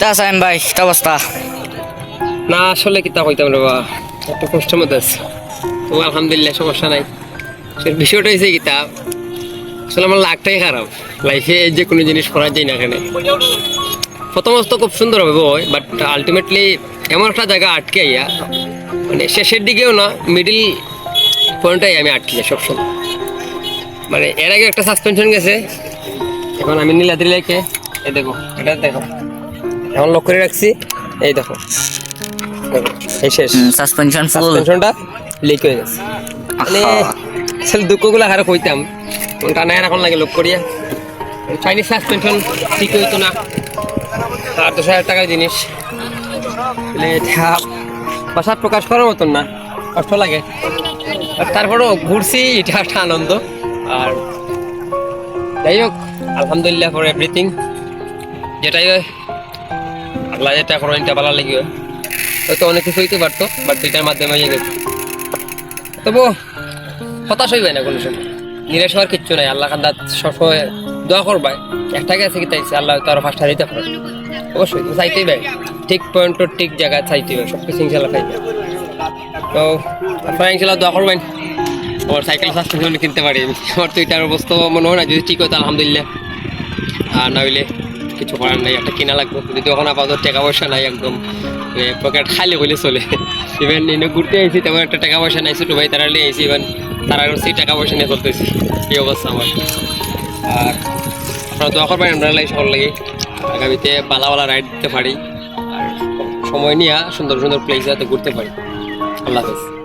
তা সাইম ভাই, কি অবস্থা? না, আসলে কিতা কইতাম রে বা একটু কষ্টের মধ্যে আছে। তো আলহামদুলিল্লাহ, সমস্যা নাই। আসলে বিষয়টা হয়েছে কিতা আসলে আমার লাখটাই খারাপ। লাইফে যে কোনো জিনিস করা যায় না এখানে প্রথমত খুব সুন্দর হবে বই বাট আলটিমেটলি এমন একটা জায়গা আটকে আইয়া মানে শেষের দিকেও না মিডিল পয়েন্টটাই আমি আটকে যাই সবসময়। মানে এর আগে একটা সাসপেনশন গেছে, এখন আমি নীলাদ্রি লেকে এই দেখো, এটা দেখো। এখন লক করে রাখছি। এই দেখো। দেখো, এই শেষ। সাসপেনশন ফুল সাসপেনশনটা লিক হয়ে গেছে। মানে আসলে দুঃখগুলো হারে কইতাম। টানা এখন লাগে লোক করিয়া। চাইনিজ সাসপেনশন ঠিক হইতো না। আর দশ হাজার টাকার জিনিস। মানে ভাষা প্রকাশ করার মতন না। কষ্ট লাগে। আর তারপরেও ঘুরছি এটা একটা আনন্দ। আর যাই হোক আলহামদুলিল্লাহ ফর এভরিথিং যেটাই হয় আল্লাহ যেটা ভালো লাগে হয়তো অনেক কিছু হইতে পারতো বাট এটার মাধ্যমে হয়ে গেছে। তবু হতাশ হইবে না কোনো সময়। নিরাশ হওয়ার কিচ্ছু নাই, আল্লাহ খান্দা সবসময় দোয়া করবাই। একটা গেছে কি তাইছে আল্লাহ তো আরও ফার্স্ট দিতে পারে। অবশ্যই চাইতেই পাই ঠিক পয়েন্ট ঠিক জায়গায় চাইতে হবে সব কিছু ইনশাল্লাহ পাইবে। তো আপনারা ইনশাল্লাহ দোয়া করবেন। আমার সাইকেল সাসপেনশন কিনতে পারি আমার তো এটার অবস্থা মনে হয় না, যদি ঠিক হতো আলহামদুলিল্লাহ। আর না হইলে কিছু করার নাই, একটা কিনা লাগবে। যদি ওখানে আপাতত টাকা পয়সা নাই একদম পকেট খালি হইলে চলে। ইভেন এনে ঘুরতে আইছি, তেমন একটা টাকা পয়সা নাই, ছোটো ভাই তারা নিয়ে আইছি ইভেন তারা এখন সেই টাকা পয়সা নিয়ে চলতেছি। এই অবস্থা আমার? আর আপনারা দোয়া করবেন, আমরা লাগে সবার লাগে। আগামীতে বালা রাইড দিতে পারি। আর সময় নিয়ে সুন্দর সুন্দর প্লেস যাতে ঘুরতে পারি। আল্লাহ হাফেজ।